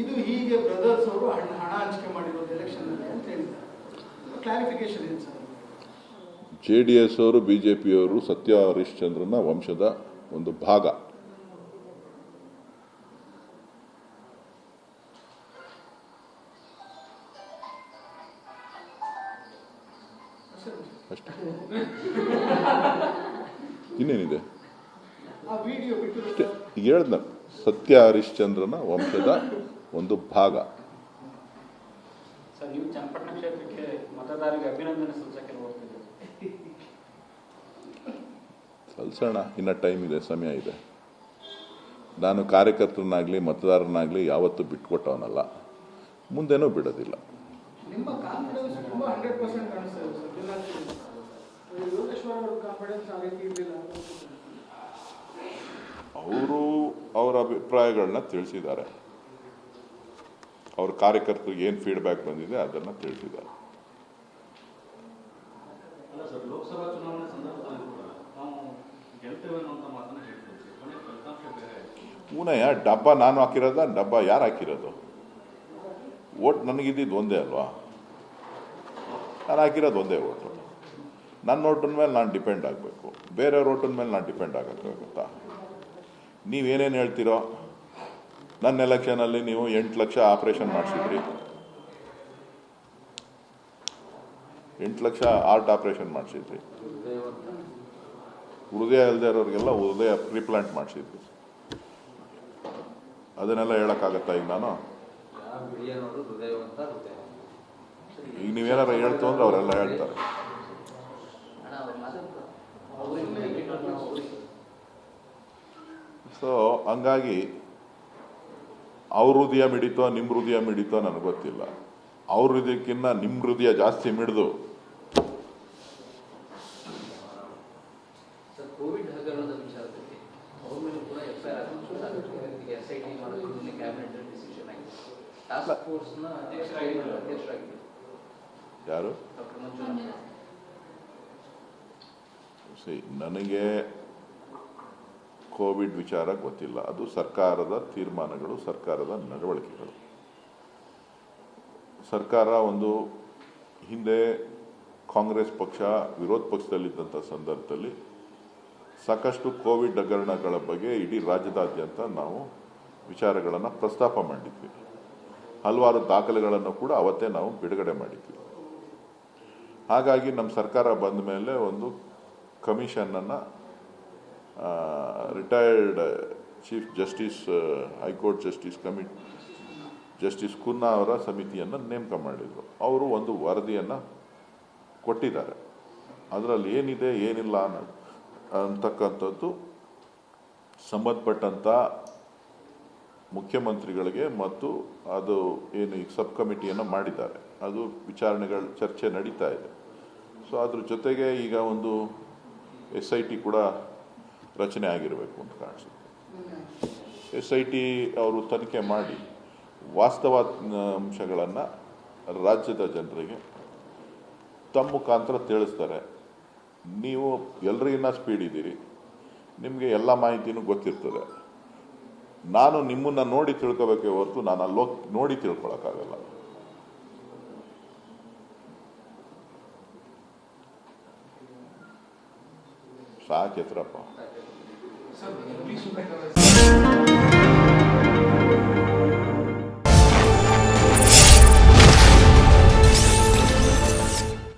ಇದು ಹೀಗೆ ಬ್ರದರ್ಸ್ ಅವರು ಹಣ ಹಣ ಹಂಚಿಕೆ ಮಾಡಿರೋದು ಎಲೆಕ್ಷನ್ನಲ್ಲಿ ಅಂತ ಹೇಳಿದ್ದಾರೆ. ಕ್ಲಾರಿಫಿಕೇಶನ್ ಏನು ಸರ್. ಜೆ ಡಿ ಎಸ್ ಅವರು ಬಿ ಜೆ ಪಿಯವರು ಸತ್ಯ ಹರಿಶ್ಚಂದ್ರನ ವಂಶದ ಒಂದು ಭಾಗ. ಅಷ್ಟೇ. ಇನ್ನೇನಿದೆ? ಅಷ್ಟೇ. ಈಗ ಹೇಳ್ದ ಸತ್ಯ ಹರಿಶ್ಚಂದ್ರನ ವಂಶದ ಒಂದು ಭಾಗ. ಕಲ್ಸೋಣ ನೀವು ಚನ್ನಪಟ್ಟಣ ಕ್ಷೇತ್ರಕ್ಕೆ ಮತದಾರರಿಗೆ ಅಭಿನಂದನೆ ಸಲ್ಲಿಸಕ್ಕೆ ಹೋಗ್ತಿದ್ದೀರಿ ಸಲ್ಸೋಣ ಇನ್ನ ಟೈಮ್ ಇದೆ ಸಮಯ ಇದೆ. ನಾನು ಕಾರ್ಯಕರ್ತರನ್ನಾಗಲಿ ಮತದಾರನಾಗಲಿ ಯಾವತ್ತೂ ಬಿಟ್ಕೊಟ್ಟವನಲ್ಲ. ಮುಂದೇನೂ ಬಿಡೋದಿಲ್ಲ. ಅವರು ಅವರ ಅಭಿಪ್ರಾಯಗಳನ್ನ ತಿಳಿಸಿದ್ದಾರೆ. ಅವ್ರ ಕಾರ್ಯಕರ್ತರಿಗೆ ಏನು ಫೀಡ್ಬ್ಯಾಕ್ ಬಂದಿದೆ ಅದನ್ನು ತಿಳಿಸಿದ್ದಾರೆ. ಮೂನಯ್ಯ ಡಬ್ಬ ನಾನು ಹಾಕಿರೋದ ಡಬ್ಬ ಯಾರು ಹಾಕಿರೋದು? ಓಟ್ ನನಗಿದ್ದಿದ್ದು ಒಂದೇ ಅಲ್ವಾ? ನಾನು ಹಾಕಿರೋದು ಒಂದೇ ಓಟು ನನ್ನ ಓಟಿನ ಮೇಲೆ ನಾನು ಡಿಪೆಂಡ್ ಆಗಬೇಕು. ಬೇರೆಯವ್ರ ಓಟಿನ ಮೇಲೆ ನಾನು ಡಿಪೆಂಡ್ ಆಗೋಕ್ಕಾಗುತ್ತಾ ನೀವೇನೇನು ಹೇಳ್ತೀರೋ? ನನ್ನ ಎಲೆಕ್ಷನಲ್ಲಿ ನೀವು ಎಂಟು ಲಕ್ಷ ಆಪ್ರೇಷನ್ ಮಾಡಿಸಿದ್ರಿ. ಎಂಟು ಲಕ್ಷ ಆರ್ಟ್ ಆಪ್ರೇಷನ್ ಮಾಡಿಸಿದ್ರಿ. ಹೃದಯ ಇಲ್ಲದೆ ಇರೋರಿಗೆಲ್ಲ ಹೃದಯ ರೀಪ್ಲಾಂಟ್ ಮಾಡಿಸಿದ್ರಿ. ಅದನ್ನೆಲ್ಲ ಹೇಳೋಕ್ಕಾಗತ್ತಾ ಈಗ ನಾನು? ಈಗ ನೀವೇನಾರು ಹೇಳ್ತು ಅಂದ್ರೆ ಅವರೆಲ್ಲ ಹೇಳ್ತಾರೆ. ಸೊ ಹಂಗಾಗಿ ಅವ್ರ ಹೃದಯ ಮಿಡಿತೋ ನಿಮ್ಮ ಹೃದಯ ಮಿಡಿತೋ ನನಗೆ ಗೊತ್ತಿಲ್ಲ. ಅವ್ರ ಹೃದಯಕ್ಕಿಂತ ನಿಮ್ಮ ಹೃದಯ ಜಾಸ್ತಿ ಮಿಡಿದು. ಯಾರು? ನನಗೆ ಕೋವಿಡ್ ವಿಚಾರ ಗೊತ್ತಿಲ್ಲ. ಅದು ಸರ್ಕಾರದ ತೀರ್ಮಾನಗಳು, ಸರ್ಕಾರದ ನಡವಳಿಕೆಗಳು. ಸರ್ಕಾರ ಒಂದು ಹಿಂದೆ ಕಾಂಗ್ರೆಸ್ ಪಕ್ಷ, ವಿರೋಧ ಪಕ್ಷದಲ್ಲಿದ್ದಂಥ ಸಂದರ್ಭದಲ್ಲಿ ಸಾಕಷ್ಟು ಕೋವಿಡ್ ಹಗರಣಗಳ ಬಗ್ಗೆ ಇಡೀ ರಾಜ್ಯದಾದ್ಯಂತ ನಾವು ವಿಚಾರಗಳನ್ನು ಪ್ರಸ್ತಾಪ ಮಾಡಿದ್ವಿ. ಹಲವಾರು ದಾಖಲೆಗಳನ್ನು ಕೂಡ ಅವತ್ತೇ ನಾವು ಬಿಡುಗಡೆ ಮಾಡಿದ್ವಿ. ಹಾಗಾಗಿ ನಮ್ಮ ಸರ್ಕಾರ ಬಂದ ಮೇಲೆ ಒಂದು ಕಮಿಷನನ್ನು retired chief justice high court justice ಕಮಿ justice Cunha ಅವರ ಸಮಿತಿಯನ್ನು ನೇಮಕ ಮಾಡಿದರು. ಅವರು ಒಂದು ವರದಿಯನ್ನು ಕೊಟ್ಟಿದ್ದಾರೆ. ಅದರಲ್ಲಿ ಏನಿದೆ, ಏನಿಲ್ಲ ಅನ್ನೋ, ಅಂತಕ್ಕಂಥದ್ದು ಸಂಬಂಧಪಟ್ಟಂಥ ಮುಖ್ಯಮಂತ್ರಿಗಳಿಗೆ ಮತ್ತು ಅದು ಏನು ಈಗ ಸಬ್ ಕಮಿಟಿಯನ್ನು ಮಾಡಿದ್ದಾರೆ. ಅದು ವಿಚಾರಣೆಗಳ ಚರ್ಚೆ ನಡೀತಾ ಇದೆ. ಸೊ ಅದ್ರ ಜೊತೆಗೆ ಈಗ ಒಂದು ಎಸ್ ಐ ಟಿ ಕೂಡ ರಚನೆ ಆಗಿರಬೇಕು ಅಂತ ಕಾಣಿಸುತ್ತೆ. ಎಸ್ ಐ ಟಿ ಅವರು ತನಿಖೆ ಮಾಡಿ ವಾಸ್ತವ ಅಂಶಗಳನ್ನು ರಾಜ್ಯದ ಜನರಿಗೆ ತಮ್ಮ ಮುಖಾಂತರ ತಿಳಿಸ್ತಾರೆ. ನೀವು ಎಲ್ರಿಗಿನ್ನ ಸ್ಪೀಡ್ ಇದ್ದೀರಿ. ನಿಮಗೆ ಎಲ್ಲ ಮಾಹಿತಿನೂ ಗೊತ್ತಿರ್ತದೆ. ನಾನು ನಿಮ್ಮನ್ನು ನೋಡಿ ತಿಳ್ಕೊಬೇಕೇ ಹೊರತು ನಾನು ಅಲ್ಲೋಗಿ ನೋಡಿ ತಿಳ್ಕೊಳಕ್ಕಾಗಲ್ಲ. ಸಾಕೆತ್ರಪ್ಪ ಸರ್